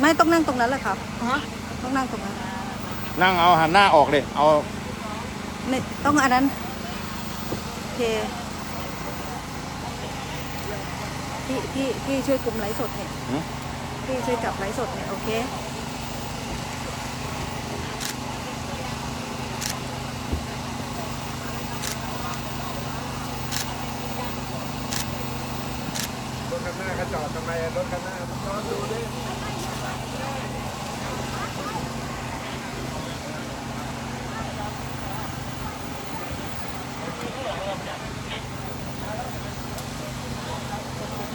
ไม่ต้องนั่งตรงนั้นแหละครับฮะต้องนั่งตรงนั้นนั่งเอาหันหน้าออกเลยเอาไม่ต้องอันนั้นโอเคพี่พี่พี่ช่วยกลุ่มไลฟ์สดเนี่ยหืมพี่ช่วยจับไลฟ์สดเนี่ยโอเครถคันหน้าก็จอดทำไมรถคันหน้าจอดดูดิ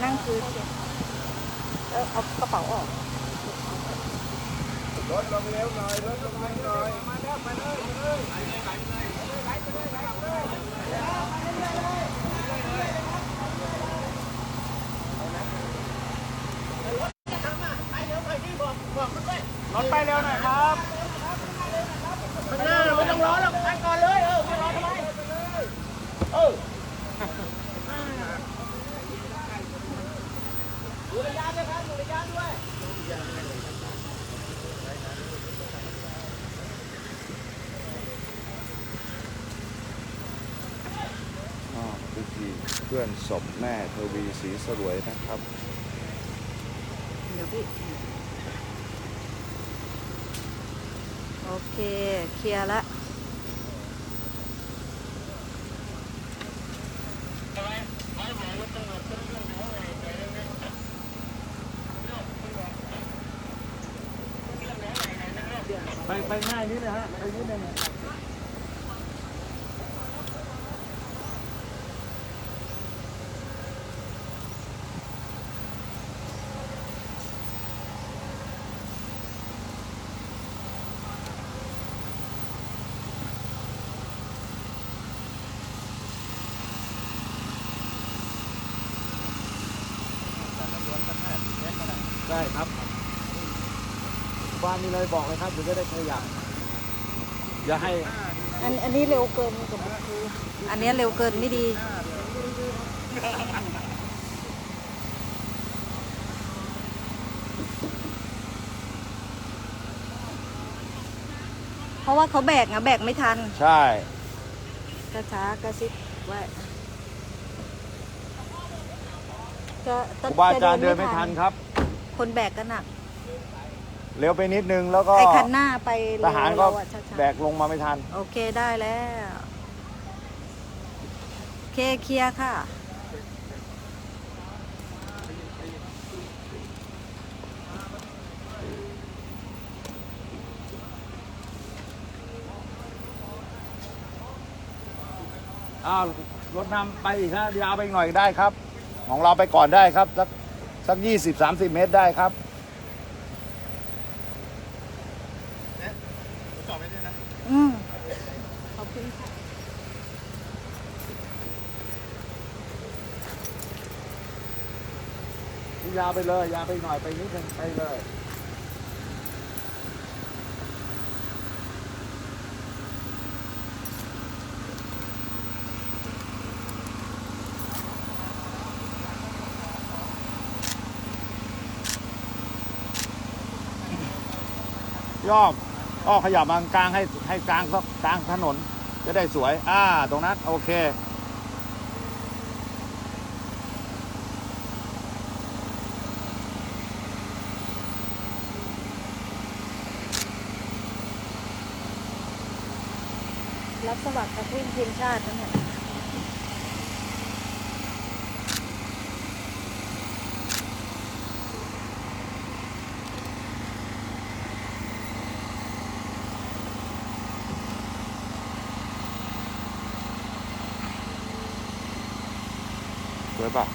นั่งคือเออเอากระเป๋าออกรถลงเร็วหน่อยรถลงเร็วหน่อยมาแล้วไปเลยไปเลยรถไปเร็วหน่อยครับข้างหน้าไม่ต้องรอหรอกไปก่อนเลยเออไม่รอทำไมเออดูระยะด้วยครับดูระยะด้วย อ๋อพิธี เพื่อนศพแม่ทวีศรีสรวยนะครับ เดี๋ยวพี่ โอเค เคลียร์ละไปไปง่ายนิดนะฮะไปนิดนึง ได้ครับบ้านนี้เลยบอกเลยครับเดี๋ยวจะได้ขยับอย่าให้อันอันนี้เร็วเกินกับคืออันเนี้ยเร็วเกินไม่ดีเพราะว่าเขาแบกอะแบกไม่ทัน ใช่ช้าช้าๆกระซิบไว้จะจะครูบาอาจารย์เดินไม่ทันครับ คนแบกก็หนัก เร็วไปนิดนึงแล้วก็ไอ้คันหน้าไปทหารก็เวๆอะช้าๆ แบกลงมาไม่ทัน โอเคได้แล้ว โอเคเคลียร์ค่ะ อ้าวรถนำไปอีกนะยาวไปอีกหน่อยได้ครับ ของเราไปก่อนได้ครับสัก สักยี่สิบสามสิบเมตรได้ครับอืมขอบคุณค่ะยาวไปเลย ยาวไปหน่อยไปนิดนึงไปเลย ย่อมอ้อขยับมากลางให้ให้กลางสักกลางถนนจะได้สวย อ่า ตรงนั้นโอเค รับสมัครนักวิ่งทีมชาตินั่นแหละ วยป่ะ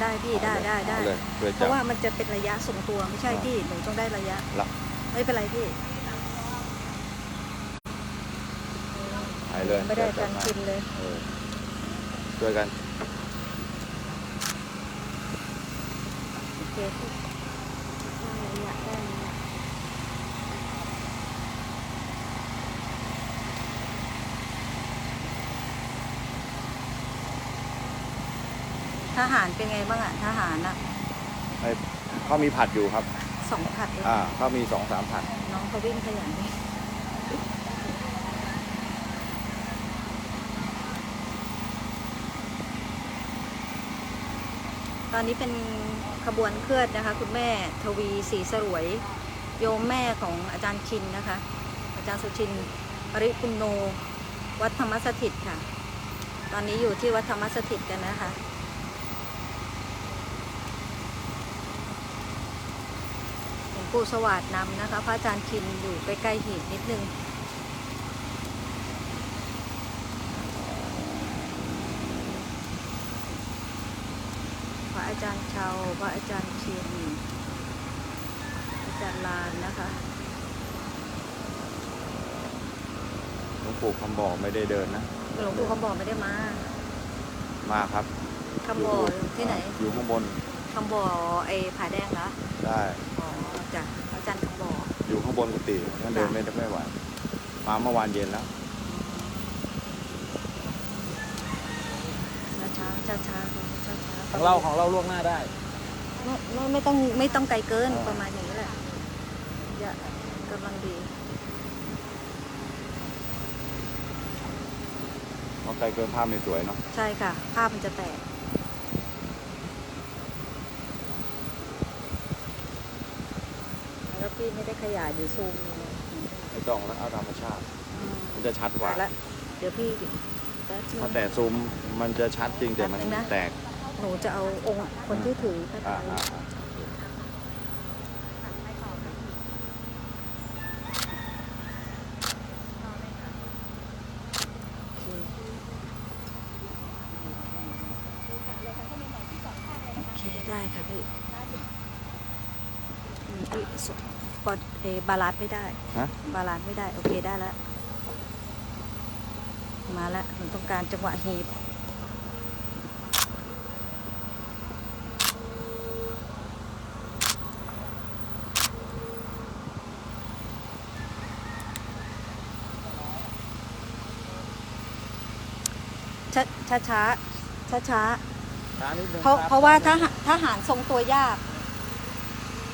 ได้พี่ได้ได้ได้เอาเลยสวยเพจังราะว่ามันจะเป็นระยะส่งตัวไม่ใช่อ่า พี่หนูต้องได้ระยะหรอไม่เป็นไรพี่ไปเลยไม่ได้กันกินเลยเออช่วยกันโอเคพี่ได้ระยะได้ระยะทหาร เป็นไงบ้างอะทหารอะเขามีผัดอยู่ครับทสองผัดเลยอ่าเขามีสองสามผัด น้องเขาวิ่งขยันเลยตอนนี้เป็นขบวนเคลื่อนนะคะ คุณแม่ทวีศรีสรวย โยมแม่ของอาจารย์ชินนะคะ อาจารย์สุชินปริปุณโน วัดธรรมสถิตค่ะ ตอนนี้อยู่ที่วัดธรรมสถิตกันนะคะ หลวงปู่สวัสดนำนะคะ พระอาจารย์ชินอยู่ใกล้ๆหีบนิดนึงพระอาจารย์เชาพระอาจารย์ชินอาจารย์ลานนะคะหลวงปู่คำบอกไม่ได้เดินนะหลวงปู่คำบอกไม่ได้มา มาครับคำบอกที่ไหน อยู่ข้างบนคำบอกไอ้ผาแดงเหรอได้ บนกุฏิท่านเดินไม่ได้ไม่ไหวมาเมื่อวานเย็นแล้วช้าช้าช้าช้าช้าของเราของเราล่วงหน้าได้ไม่ไม่ไม่ต้องไม่ต้องไกลเกินอ่าประมาณอย่างนี้แหละอย่ากำลังดีเพราะไกลเกินภาพไม่สวยเนาะใช่ค่ะ ภาพมันจะแตก แล้วพี่ ไม่ได้ขยายหรือซูมเลยไม่ต้องแล้วเอาธรรมชาติ มันจะชัดกว่า แล้วเดี๋ยวพี่แป๊บนึง ถ้าแต่ซูมมันจะชัดจริงแต่มันแป๊บนึงนะ แตกหนูจะเอาองค์คนที่ถือพระไตรอ่าอ่าอ่า โอเคโอเค ได้ค่ะพี่อืมพี่สกดเอ บาลานซ์ไม่ได้ ฮะ บาลานซ์ไม่ได้ โอเคได้แล้ว มาแล้วหนูต้องการจังหวะหีบ ช้าช้าช้าช้าช้าช้านิดนึงเพราะคบเพราะว่าถ้าหาทหารทรงตัวยาก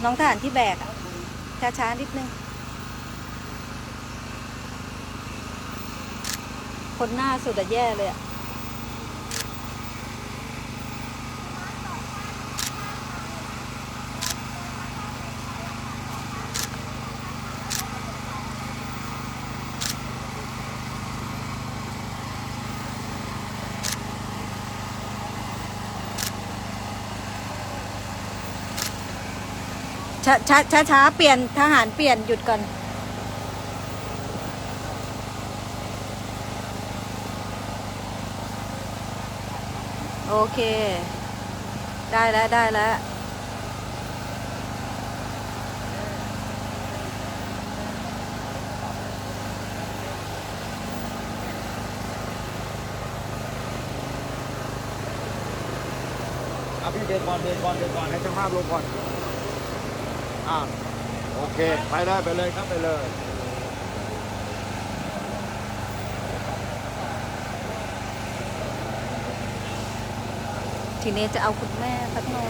น้องทหารที่แบกอะ ช้าช้านิดนึง คนหน้าสุดอะแย่เลยอะ ช้าช้าช้าช้าเปลี่ยนทหารเปลี่ยนหยุดก่อน โอเค ได้แล้วได้แล้วเอาพี่เดินก่อนเดินก่อนเดินก่อนให้ช่างภาพลงก่อน อ่าโอเค ไปได้ไปเลยครับไปเลยทีนี้จะเอาคุณแม่พักหน่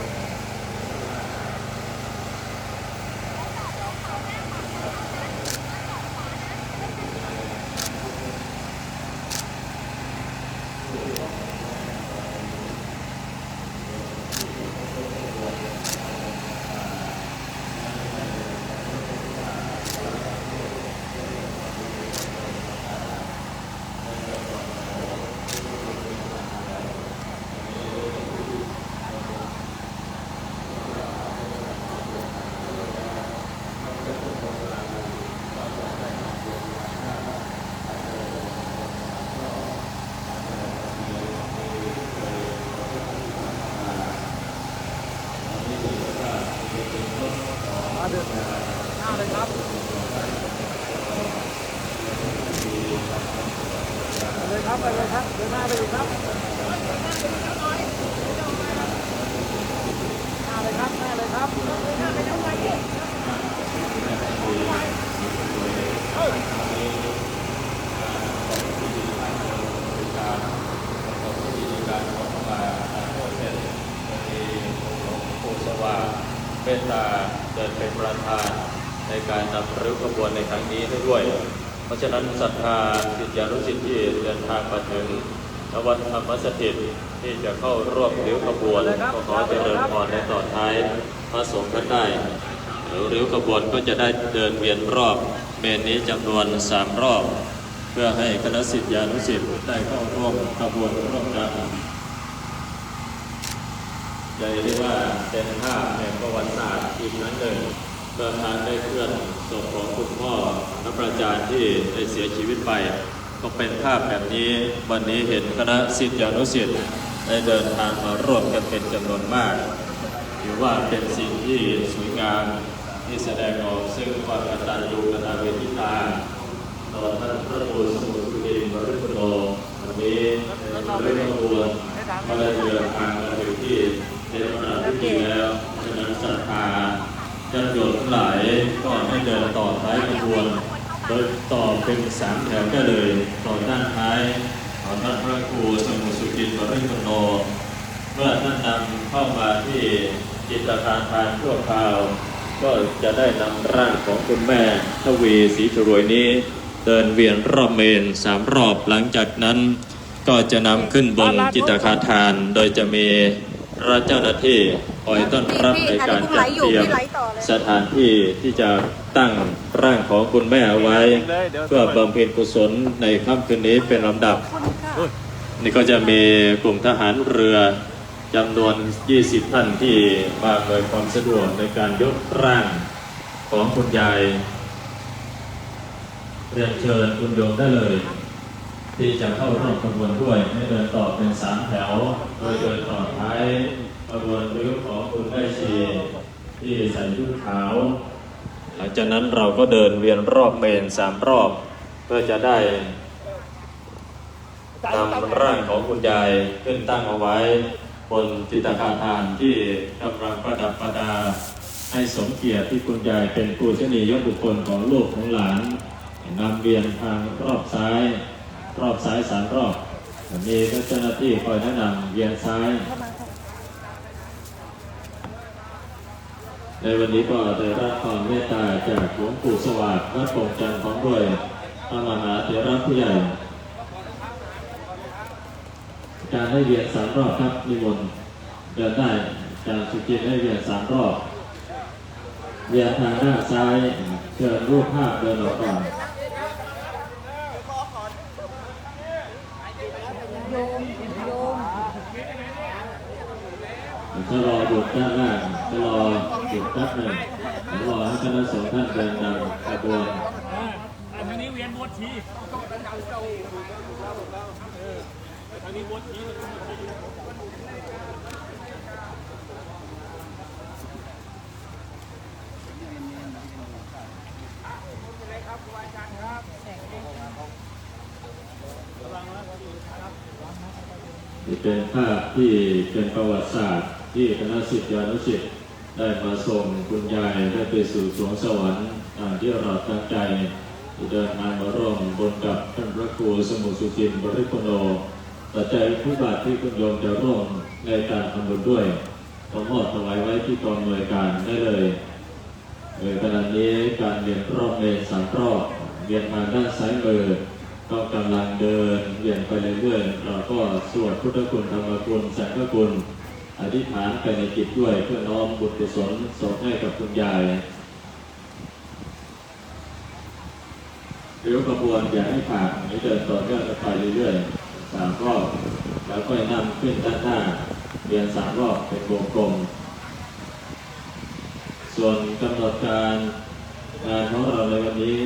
ตตาเกิดเป็นประธานในการนำริ้วขบวนในครั้งนี้ให้ด้วย เพราะฉะนั้นศรัทธาจิตยานุสิทธิที่เดินทางมาถึงนวัดธรรมสถิตที่จะเข้าร่วมริ้วขบวนก็ขอจเจริญพรในต่อท้ายพระสงฆ์ท่านได้ริ้วขบวนก็จะได้เดินเวียนรอบเมนนี้จำนวนสามรอบ เพื่อให้คณะสิทธิานุสิทธิได้เข้าร่วมขบวนร่วมกัน จะเรียกว่าเป็นภาพแห่งประวัติศาสตร์อีกนั้นหนึ่งเมื่อทานได้เคลื่อนศพของคุณพ่อพระอาจารย์ที่ได้เสียชีวิตไป ก็เป็นภาพแบบนี้วันนี้เห็นคณะศิษยานุศิษย์ได้เดินทางมาร่วมกันเป็นจำนวนมากถือว่าเป็นสิ่งที่สวยงามที่แสดงออกซึ่งความกตัญญูกตเวทิตาต่อท่านพระครูสมุทรกิริบริพุทธิ์โนวันนี้เรื่องขบวนก็ได้เดินทางมาถึงที่ เทศนาพิธีแล้วฉะนั้นศรัทธาญาติโยมทั้งหลายก็ให้เดินต่อท้ายขบวนโดยต่อเป็นสามแถวได้เลยต่อด้านท้ายของท่านพระครูสมุสุกินบริพุโนเมื่อท่านนำเข้ามาที่จิตรทานทานชั่วคราว ก็จะได้นำร่างของคุณแม่ทวีศรีชรวยนี้ เดินเวียนรอบเมนสามรอบหลังจากนั้น ก็จะนำขึ้นบนจิตรคาทานโดยจะมี ราชเจ้าหน้าที่คอยต้อนรับในการจัดเตรียมสถานที่ที่จะตั้งร่างของคุณแม่เอาไว้ เพื่อบำเพ็ญกุศลในค่ำคืนนี้เป็นลำดับ นี่ก็จะมีกลุ่มทหารเรือจำนวน 20 ท่านที่มาอำนวยความสะดวกในการยกร่างของคุณยายเรียนเชิญคุณโยมได้เลย ที่จะเข้าร่วมขบวนด้วยให้เดินต่อเป็นสามแถว โดยเดินต่อท้ายขบวนริ้วของคุณได้ชีที่ใส่ชุดขาว หลังจากนั้นเราก็เดินเวียนรอบเมนสามรอบ เพื่อจะได้นำร่างของคุณยายขึ้นตั้งเอาไว้ บนจิตคาทานที่กำลังประดับประดา ให้สมเกียรติที่คุณยายเป็นผู้ชนียบุคคลของลูกของหลานนำเวียนทางรอบซ้าย รอบซ้ายสามรอบมีเจ้าหน้าที่คอยแนะนำเวียนซ้าย ในวันนี้ก็ได้รับความเมตตาจากหลวงปู่สวัสดิ์วัดป่งจันทร์ของด้วยพระมหาเถระผู้ใหญ่ การให้เวียนสามรอบครับนิมนต์เดินได้อาจารสุจินให้เวียนสามรอบเวียนทางด้านซ้ายเชิญรูปภาพเดินออกก่อน โยมโยม ถ้ารอหยุดด้านล่างจะรอหยุดแป๊บหนึ่งรอให้คณะสงฆ์ท่านเดินนำขบวนทางนี้เวียนบวชชีทางนี้บวชชีนี่เป็นภาพที่เป็นประวัติศาสตร์ ที่คณะศิษยานุศิษย์ได้มาส่งคุณยายได้ไปสู่สวงสวรรค์ที่เราตั้งใจเดินทางมาร่วมบนกับท่านพระครูสมุทรสุจินบริโภโนปัจจัยผู้บาทที่คุณโยมจะร่วมในการทำบุญด้วยขอมอบถวายไว้ที่กองหน่วยการได้เลยในขณะนี้การเรียนรอบเมนสามรอบเรียนทางด้านซ้ายมือก็กำลังเดินเวียนไปเรื่อยๆเราก็สวดพุทธคุณธรรมคุณสังฆคุณ อธิษฐานไปในจิตด้วย เพื่อน้อมบุญกุศลส่งให้กับคุณยายเดี๋ยวกระบวนอย่าให้ขาดให้เดินต่อเนื่องกันไปเรื่อยๆสามรอบแล้วก็นำขึ้นด้านหน้าเวียนสามรอบเป็นวงกลม ส่วนกำหนดการงานของเราในวันนี้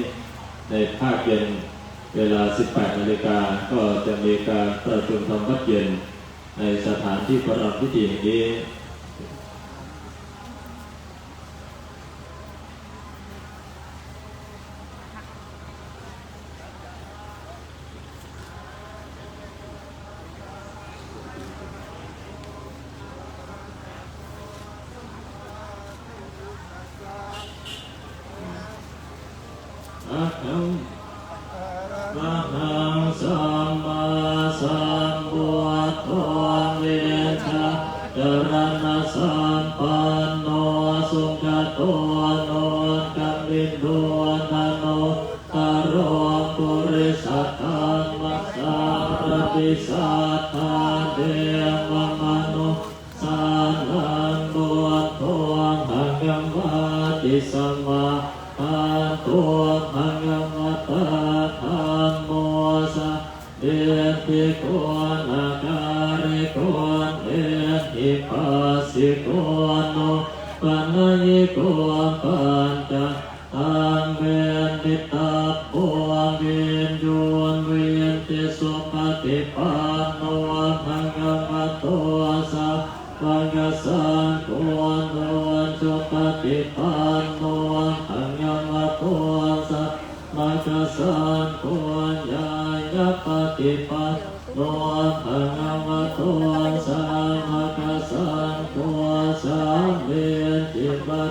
ในภาคเย็นเวลา 18 นาฬิกาก็จะมีการประชุมธรรมวัดเย็น ในสถานที่ประดับพิธีแห่งนี้ อะหังอะหังสัมมาสัมพุทโธ เวชะจรณะสัมปันโตโนกัมมิโนนาโนตโรปุริสัตตังมัสสารติสัตตาเด ญญิโกปัญจตังเวนติตาโพเวนโยนเวนติสุปฏิปันโนภังกมโตสะภังกสังโฆโนสุปฏิปันโนภังกมโตสะมัจจสันโฆญายะปฏิปันโนภะคะวะโตสา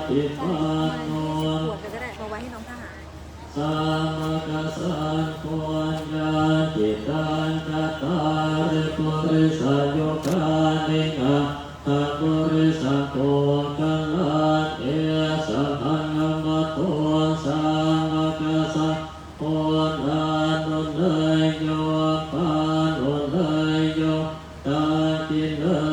ทิปันโนบวกกันก็ได้เอาไว้ให้น้องทหารสาวกสังโฆญาจิตังจัตตาริปุริสโยคานิกาตะปุริสโกกัลลาเอสะพังมะโตสาวกสังโฆนานุเนยโยปานุเนยโยตาจิเนย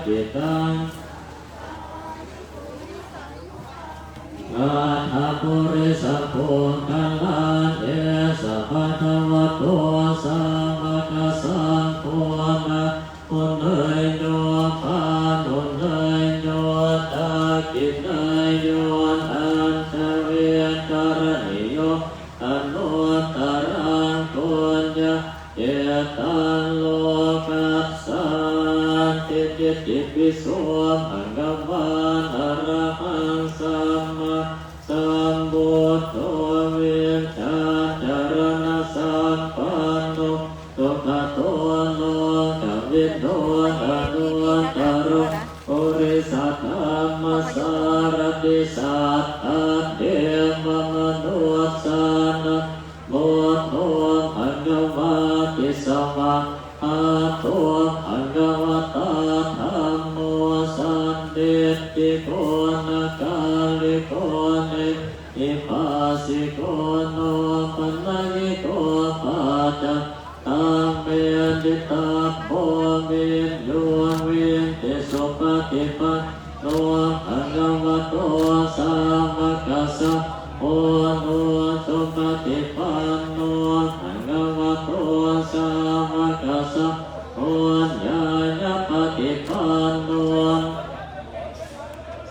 าติตังอาทาปุริสัพโพกัลลาเอสะภะคะวะโตสา จิติปิโสภังกัมมันอรหังสัมมาสัมพุทโธเวชาจารณะสัมปันโนตุขโตโลกวินโดอนุตตรโอริสัทธรรมสารติสัทธาเทาวกสังโฆญาณปฏิปันโน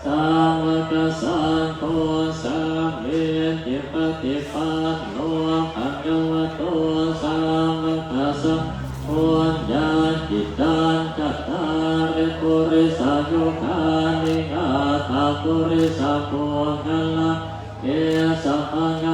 สาวกสังโฆสัมเมติปฏิปันโนภะคะวะโตสาวกสังโฆญาจิตังจัตตาริปุริสโยคานิกาตาปุริสโภคัลลาเอสัพพัง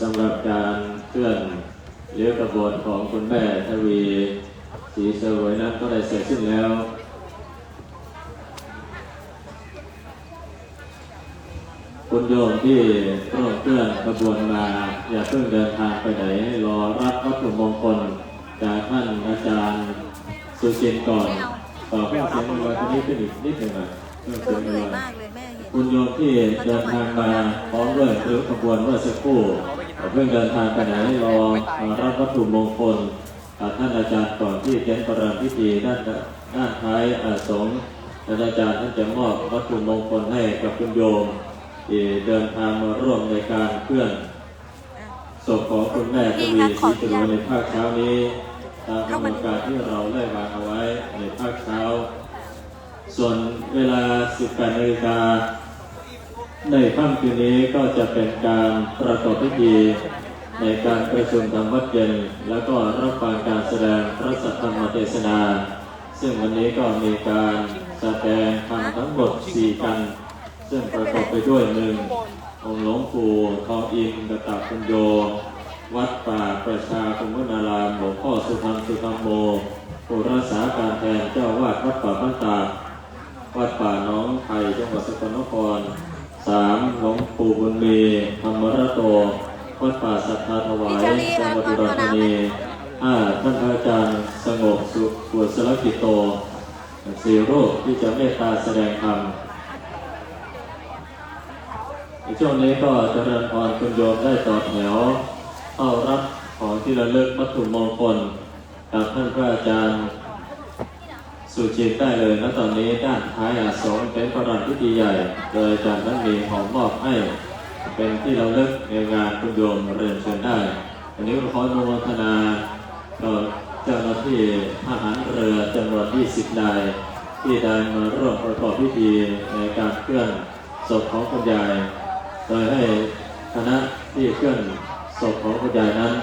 สำหรับการเคลื่อนเลี้ยวกระบวนของคุณแม่ทวีสีสวยนั้นก็ได้เสร็จสิ้นแล้วคุณโยมที่ร่วมเคลื่อนขบวนมา อย่าเพิ่งเดินทางไปไหน รอรับวัตถุมงคลจากท่านอาจารย์สุจินก่อน ต่อเพื่อเสียงมือตัวนี้ขึ้นอีกนิดหนึ่งอะเพื่อเสียงเหนื่อยมือมากเลยแม่เห็นคุณโยมที่เดินทางมาพร้อมด้วยหรือขบวนเมื่อสักครู่เพิ่งเดินทางไปไหนรอรับวัตถุมงคลท่านอาจารย์ก่อนที่เต็นท์ประรำพิธีด้านด้านท้ายอาสงฆ์ท่านอาจารย์ท่านจะมอบวัตถุมงคลให้กับคุณโยมที่เดินทางมาร่วมในการเคลื่อนศพของคุณแม่ทวีศรีจุลในภาคเช้านี้ ตามกำหนดการที่เราได้วางเอาไว้ในภาคเช้า ส่วนเวลา 18นาฬิกาในค่ำคืนนี้ก็จะเป็นการประกอบพิธีในการประชุมธรรมวัดเย็น แล้วก็รับฟังการแสดงพระสัทธรรมเทศนา ซึ่งวันนี้ก็มีการแสดงธรรมทั้งหมด 4 กัน ซึ่งประกอบไปด้วยหนึ่งองค์หลวงปู่ทองอินกตะคุณโย วัดป่าประชาคุมนารามหลวงพ่อสุธรรมสุธรรมโมผู้รักษาการแทนเจ้าวาดวัดป่าบ้านตาวัดป่าน้องไผ่จังหวัดสกลนครสามหลวงปู่บุญมีธรรมรโตวัดป่าสัทธาถวายจังหวัดอุดรธานีห้าท่านอาจารย์สงบสุขบุษรกิจโตสี่รูปที่จะเมตตาแสดงธรรมในช่วงนี้ก็เจริญพรคุณโยมได้ต่อแถว เข้ารับของที่ระลึกวัตถุมงคลกับท่านพระอาจารย์สุจิตได้เลยนะตอนนี้ด้านท้ายอาสงเป็นประดับพิธีใหญ่ โดยอาจารย์นั้นมีของมอบให้เป็นที่เราเลิกในงานคุณโยมเรียนเชิญได้ อันนี้ขออนุโมทนาต่อเจ้าหน้าที่ทหารเรือจำนวน 20 นาย ที่ได้มาร่วมประกอบพิธีในการเคลื่อนศพของคุณยาย โดยให้คณะที่เคลื่อน ศพของคุณยายนั้น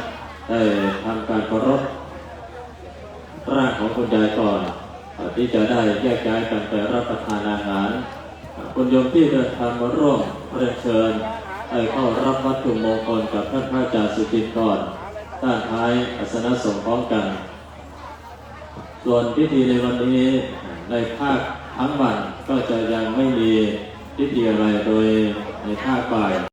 ได้ทำการเคารพร่างของคุณยายก่อนก่อนที่จะได้แยกย้ายกันไปรับประทานอาหาร คุณโยมที่เดินทางมาร่วมเรียนเชิญให้เข้ารับวัตถุมงคลกับท่านพระอาจารย์สุจินก่อนด้านท้ายอาสนะสงพร้อมกัน ส่วนพิธีในวันนี้ในภาคทั้งวันก็จะยังไม่มีพิธีอะไรโดยในภาคบ่าย